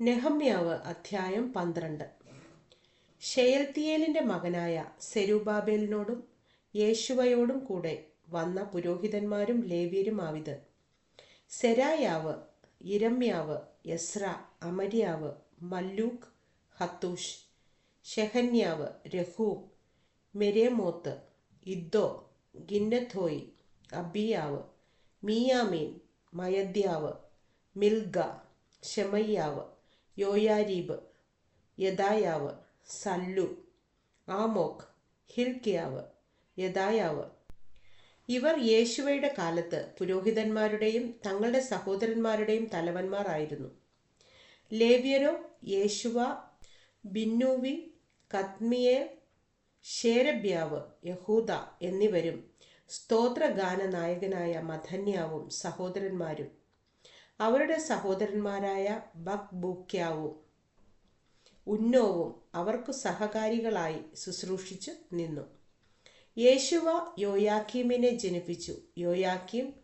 നെഹമ്യാവ് അധ്യായം പന്ത്രണ്ട്. ഷെയൽത്തിയേലിന്റെ മകനായ സെരുബാബേലിനോടും യേശുവയോടും കൂടെ വന്ന പുരോഹിതന്മാരും ലേവ്യരുമാവിത്. സെരായാവ് ഇരമ്യാവ് യസ്ര അമര്യാവ് മല്ലൂക്ക് ഹത്തൂഷ് ഷെഹന്യാവ് രഹൂം മെരേമോത്ത് ഇദ്ദോ ഗിന്നഥോയി അബിയാവ് മിയാമീൻ മയദ്യാവ് മിൽഗ ഷെമയ്യാവ് യോയാരീബ് യദായാവ് സല്ലു ആമോക് ഹിൽക്കിയാവ് യദായാവ്. ഇവർ യേശുവയുടെ കാലത്ത് പുരോഹിതന്മാരുടെയും തങ്ങളുടെ സഹോദരന്മാരുടെയും തലവന്മാരായിരുന്നു ലേവ്യരോ യേശുവ ബിന്നുവി കത്മിയെ ഷേരബ്യാവ് യഹൂദ എന്നിവരും സ്തോത്രഗാന നായകനായ മധന്യാവും സഹോദരന്മാരും. അവരുടെ സഹോദരന്മാരായ ബക്ബൂക്യാവും ഉന്നോവും അവർക്ക് സഹകാരികളായി ശുശ്രൂഷിച്ചു നിന്നു. യേശുവ യോയാക്കീമിനെ ജനിപ്പിച്ചു. യോയാക്കീം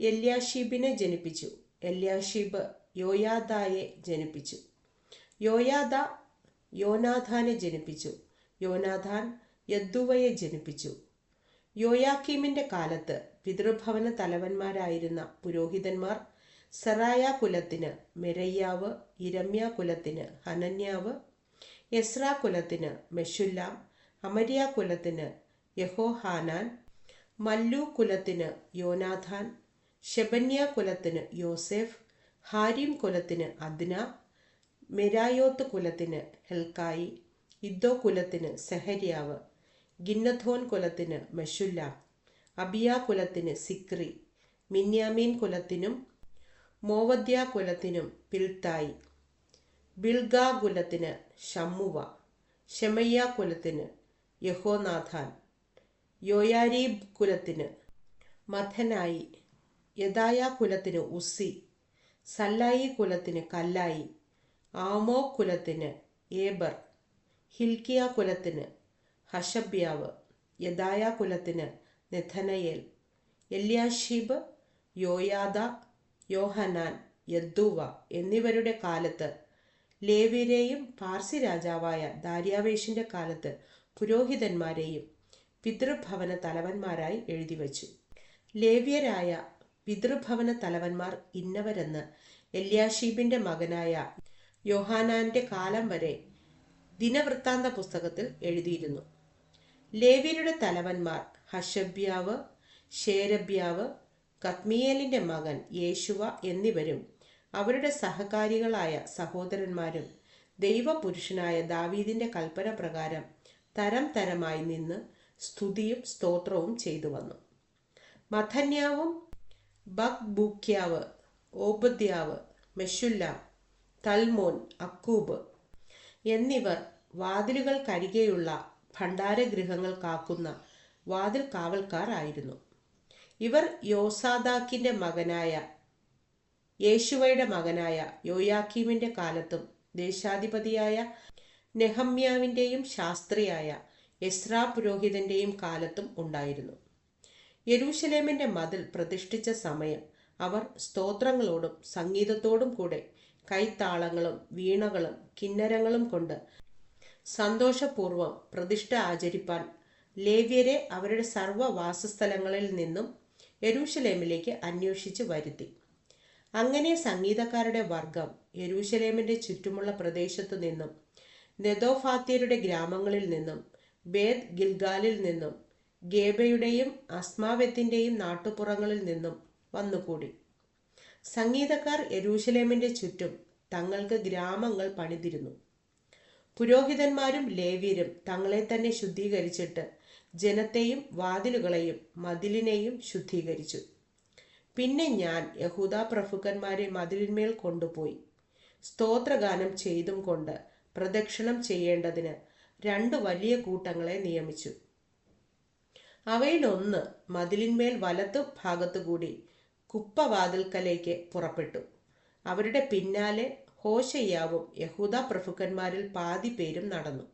എല്യാഷീബിനെ ജനിപ്പിച്ചു. എല്യാഷീബ് യോയാദായെ ജനിപ്പിച്ചു. യോയാദ യോനാഥാനെ ജനിപ്പിച്ചു. യോനാഥാൻ യദ്ദുവയെ ജനിപ്പിച്ചു. യോയാക്കീമിന്റെ കാലത്ത് പിതൃഭവന തലവന്മാരായിരുന്ന പുരോഹിതന്മാർ സെറായ കുലത്തിന് മെരയ്യാവ് ഇരമ്യ കുലത്തിന് ഹനന്യാവ് എസ്ര കുലത്തിന് മെഷുല്ലാം അമരിയ കുലത്തിന് യഹോഹാനാൻ മല്ലു കുലത്തിന് യോനാഥാൻ ഷെബന്യ കുലത്തിന് യോസെഫ് ഹാരിം കുലത്തിന് അദ്ന മെരായോത്ത് കുലത്തിന് ഹെൽക്കായി ഇദ്ദോ കുലത്തിന് സെഹര്യാവ് ഗിന്നഥോൻ കുലത്തിന് മെഷുല്ലാം അബിയ കുലത്തിന് സിക്രി മിന്യാമീൻ കുലത്തിനും മോവദ്യ കുലത്തിനും പിൽത്തായി. ബിൽഗാകുലത്തിന് ഷമ്മുവ ഷെമയ്യ കുലത്തിന് യഹോനാഥാൻ. യോയാരീബ് കുലത്തിന് മഥനായി. യദായ കുലത്തിന് ഉസി സല്ലായി കുലത്തിന് കല്ലായി. ആമോ കുലത്തിന് ഏബർ. ഹിൽക്കിയ കുലത്തിന് ഹഷബ്യാവ് യദായ കുലത്തിന് നെഥനയേൽ. എല്യാഷീബ് യോയാദ യോഹനാൻ യദ്ദൂവ എന്നിവരുടെ കാലത്ത് ലേവ്യരെയും പാർസി രാജാവായ ദാര്യാവേഷിന്റെ കാലത്ത് പുരോഹിതന്മാരെയും പിതൃഭവന തലവന്മാരായി എഴുതിവച്ചു. ലേവ്യരായ പിതൃഭവന തലവന്മാർ ഇന്നവരെന്ന് എല്യാഷീബിന്റെ മകനായ യോഹാനാന്റെ കാലം വരെ ദിനവൃത്താന്ത പുസ്തകത്തിൽ എഴുതിയിരുന്നു. ലേവ്യരുടെ തലവന്മാർ ഹഷബ്യാവ് ഷേരബ്യാവ് കത്മിയേലിന്റെ മകൻ യേശുവ എന്നിവരും അവരുടെ സഹകാരികളായ സഹോദരന്മാരും ദൈവപുരുഷനായ ദാവീദിന്റെ കൽപ്പന പ്രകാരം തരം തരമായി നിന്ന് സ്തുതിയും സ്തോത്രവും ചെയ്തു വന്നു. മഥന്യാവും ബക്ബൂക്യാവ് ഓബദ്യാവ് മെഷുല്ലാം തൽമോൻ അക്കൂബ് എന്നിവർ വാതിലുകൾക്കരികെയുള്ള ഭണ്ഡാരഗൃഹങ്ങൾ കാക്കുന്ന വാതിൽ കാവൽക്കാർ ആയിരുന്നു. ഇവർ യോസാദാക്കിന്റെ മകനായ യേശുവയുടെ മകനായ യോയാക്കീമിന്റെ കാലത്തും ദേശാധിപതിയായ നെഹമ്യാവിന്റെയും ശാസ്ത്രിയായ എസ്രാ പുരോഹിതന്റെയും കാലത്തും ഉണ്ടായിരുന്നു. യെരൂശലേമിന്റെ മതിൽ പ്രതിഷ്ഠിച്ച സമയം അവർ സ്തോത്രങ്ങളോടും സംഗീതത്തോടും കൂടെ കൈത്താളങ്ങളും വീണകളും കിന്നരങ്ങളും കൊണ്ട് സന്തോഷപൂർവം പ്രതിഷ്ഠ ആചരിപ്പാൻ ലേവ്യരെ അവരുടെ സർവ വാസസ്ഥലങ്ങളിൽ നിന്നും യെരൂശലേമിലേക്ക് അന്വേഷിച്ച് വരുത്തി. അങ്ങനെ സംഗീതക്കാരുടെ വർഗം യരൂഷലേമിന്റെ ചുറ്റുമുള്ള പ്രദേശത്തു നിന്നും നെതോഫാത്യരുടെ ഗ്രാമങ്ങളിൽ നിന്നും ബേദ് ഗിൽഗാലിൽ നിന്നും ഗേബയുടെയും അസ്മാവ്യത്തിന്റെയും നാട്ടുപുറങ്ങളിൽ നിന്നും വന്നുകൂടി. സംഗീതക്കാർ യരൂഷലേമിന്റെ ചുറ്റും തങ്ങൾക്ക് ഗ്രാമങ്ങൾ പണിതിരുന്നു. പുരോഹിതന്മാരും ലേവ്യരും തങ്ങളെ തന്നെ ശുദ്ധീകരിച്ചിട്ട് ജനത്തെയും വാതിലുകളെയും മതിലിനെയും ശുദ്ധീകരിച്ചു. പിന്നെ ഞാൻ യഹൂദ പ്രഭുക്കന്മാരെ മതിലിന്മേൽ കൊണ്ടുപോയി. സ്തോത്രഗാനം ചെയ്തും കൊണ്ട് പ്രദക്ഷിണം ചെയ്യേണ്ടതിന് രണ്ട് വലിയ കൂട്ടങ്ങളെ നിയമിച്ചു. അവയിലൊന്ന് മതിലിന്മേൽ വലത്തു ഭാഗത്തുകൂടി കുപ്പവാതിൽക്കലേക്ക് പുറപ്പെട്ടു. അവരുടെ പിന്നാലെ ഹോശയ്യാവും യഹൂദ പ്രഭുക്കന്മാരിൽ പാതി പേരും നടന്നു.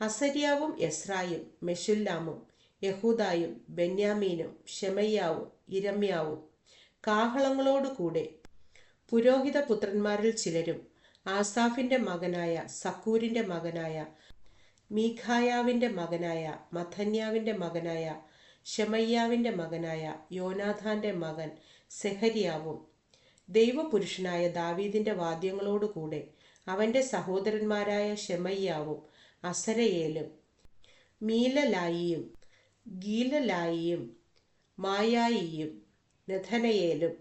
അസര്യാവും എസ്രായും മെഷുല്ലാമും യഹൂദായും ബെന്യാമീനും ഷെമയ്യാവും ഇരമ്യാവും കാഹളങ്ങളോടുകൂടെ. പുരോഹിത പുത്രന്മാരിൽ ചിലരും ആസാഫിന്റെ മകനായ സക്കൂരിന്റെ മകനായ മീഖായാവിന്റെ മകനായ മഥന്യാവിന്റെ മകനായ ഷെമയ്യാവിന്റെ മകനായ യോനാഥാന്റെ മകൻ സെഹരിയാവും. ദൈവപുരുഷനായ ദാവീദിന്റെ വാദ്യങ്ങളോടുകൂടെ അവന്റെ സഹോദരന്മാരായ ഷെമയ്യാവും അസരയേലും മീലലായിയും ഗീലലായിയും മായായിയും നഥനയേലും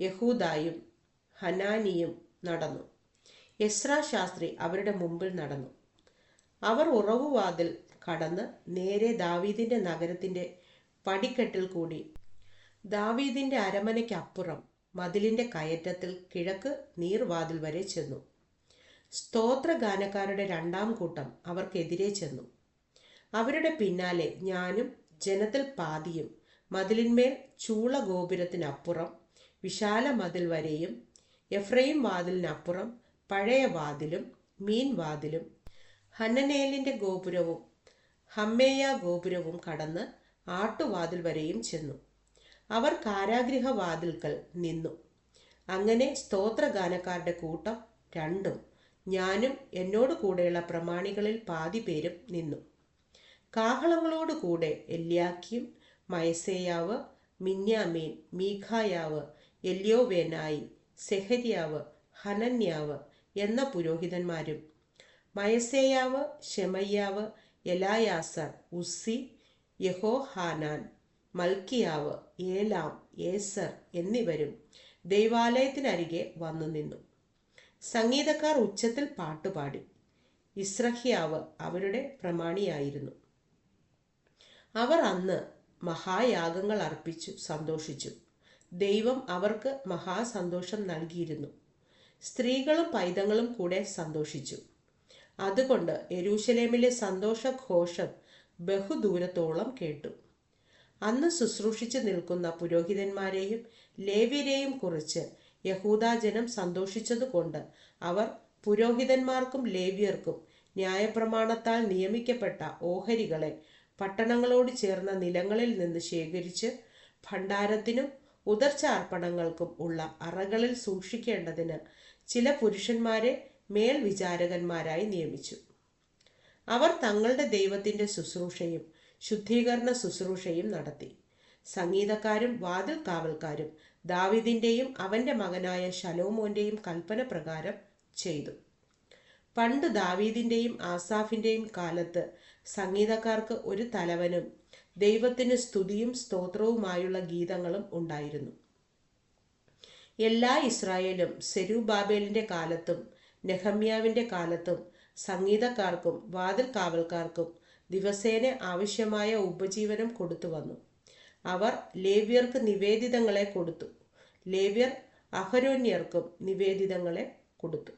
യഹൂദായും ഹനാനിയും നടന്നു. എസ്ര ശാസ്ത്രി അവരുടെ മുമ്പിൽ നടന്നു. അവർ ഉറവുവാതിൽ കടന്ന് നേരെ ദാവീദിന്റെ നഗരത്തിന്റെ പടിക്കെട്ടിൽ കൂടി. ദാവീദിന്റെ അരമനയ്ക്കപ്പുറം മതിലിന്റെ കയറ്റത്തിൽ കിഴക്ക് നീർവാതിൽ വരെ ചെന്നു. സ്തോത്രഗാനക്കാരുടെ രണ്ടാം കൂട്ടം അവർക്കെതിരെ ചെന്നു. അവരുടെ പിന്നാലെ ഞാനും ജനത്തിൽ പാതിയും മതിലിന്മേൽ ചൂള ഗോപുരത്തിനപ്പുറം വിശാല മതിൽ വരെയും എഫ്രൈം വാതിലിനപ്പുറം പഴയ വാതിലും മീൻ വാതിലും ഹന്നനേലിന്റെ ഗോപുരവും ഹമ്മേയ ഗോപുരവും കടന്ന് ആട്ടുവാതിൽ വരെയും ചെന്നു. അവർ കാരാഗൃഹ വാതിൽക്കൽ നിന്നു. അങ്ങനെ സ്തോത്രഗാനക്കാരുടെ കൂട്ടം രണ്ടും ഞാനും എന്നോട് കൂടെയുള്ള പ്രമാണികളിൽ പാതി പേരും നിന്നു. കാഹളങ്ങളോട് കൂടെ എല്യാക്കിയും മയസേയാവ് മിന്യാമീൻ മീഖായാവ് എല്യോവേനായി സെഹരിയാവ് ഹനന്യാവ് എന്ന പുരോഹിതന്മാരും മയസേയാവ് ഷെമയ്യാവ് എലായാസർ ഉസ്സി യഹോഹാനാൻ മൽക്കിയാവ് ഏലാം ഏസർ എന്നിവരും ദൈവാലയത്തിനരികെ വന്നു നിന്നു. സംഗീതക്കാർ ഉച്ചത്തിൽ പാട്ടുപാടി ഇസ്രഹ്യാവ് അവരുടെ പ്രമാണിയായിരുന്നു. അവർ അന്ന് മഹായാഗങ്ങൾ അർപ്പിച്ചു സന്തോഷിച്ചു. ദൈവം അവർക്ക് മഹാസന്തോഷം നൽകിയിരുന്നു. സ്ത്രീകളും പൈതങ്ങളും കൂടെ സന്തോഷിച്ചു. അതുകൊണ്ട് എരൂശലേമിലെ സന്തോഷഘോഷം ബഹുദൂരത്തോളം കേട്ടു. അന്ന് ശുശ്രൂഷിച്ചു നിൽക്കുന്ന പുരോഹിതന്മാരെയും ലേവ്യരെയും കുറിച്ച് യഹൂദാജനം സന്തോഷിച്ചതുകൊണ്ട് അവർ പുരോഹിതന്മാർക്കും ലേവ്യർക്കും ന്യായപ്രമാണത്താൽ നിയമിക്കപ്പെട്ട ഓഹരികളെ പട്ടണങ്ങളോട് ചേർന്ന നിലങ്ങളിൽ നിന്ന് ശേഖരിച്ച് ഭണ്ഡാരത്തിനും ഉദർച്ച അർപ്പണങ്ങൾക്കും ഉള്ള അറകളിൽ സൂക്ഷിക്കേണ്ടതിന് ചില പുരുഷന്മാരെ മേൽവിചാരകന്മാരായി നിയമിച്ചു. അവർ തങ്ങളുടെ ദൈവത്തിന്റെ ശുശ്രൂഷയും ശുദ്ധീകരണ ശുശ്രൂഷയും നടത്തി. സംഗീതക്കാരും വാതിൽ കാവൽക്കാരും ദാവിദിന്റെയും അവന്റെ മകനായ ശലോമോന്റെയും കൽപ്പന പ്രകാരം ചെയ്തു. പണ്ട് ദാവീദിന്റെയും ആസാഫിന്റെയും കാലത്ത് സംഗീതക്കാർക്ക് ഒരു തലവനും ദൈവത്തിന് സ്തുതിയും സ്തോത്രവുമായുള്ള ഗീതങ്ങളും ഉണ്ടായിരുന്നു. എല്ലാ ഇസ്രായേലും സെരുബാബേലിന്റെ കാലത്തും നെഹമ്യാവിന്റെ കാലത്തും സംഗീതക്കാർക്കും വാതിൽ കാവൽക്കാർക്കും ദിവസേന ആവശ്യമായ ഉപജീവനം കൊടുത്തു വന്നു. അവർ ലേവ്യർക്ക് നിവേദിതങ്ങളെ കൊടുത്തു. ലേവ്യർ അഹരോന്യർക്കും നിവേദിതങ്ങളെ കൊടുത്തു.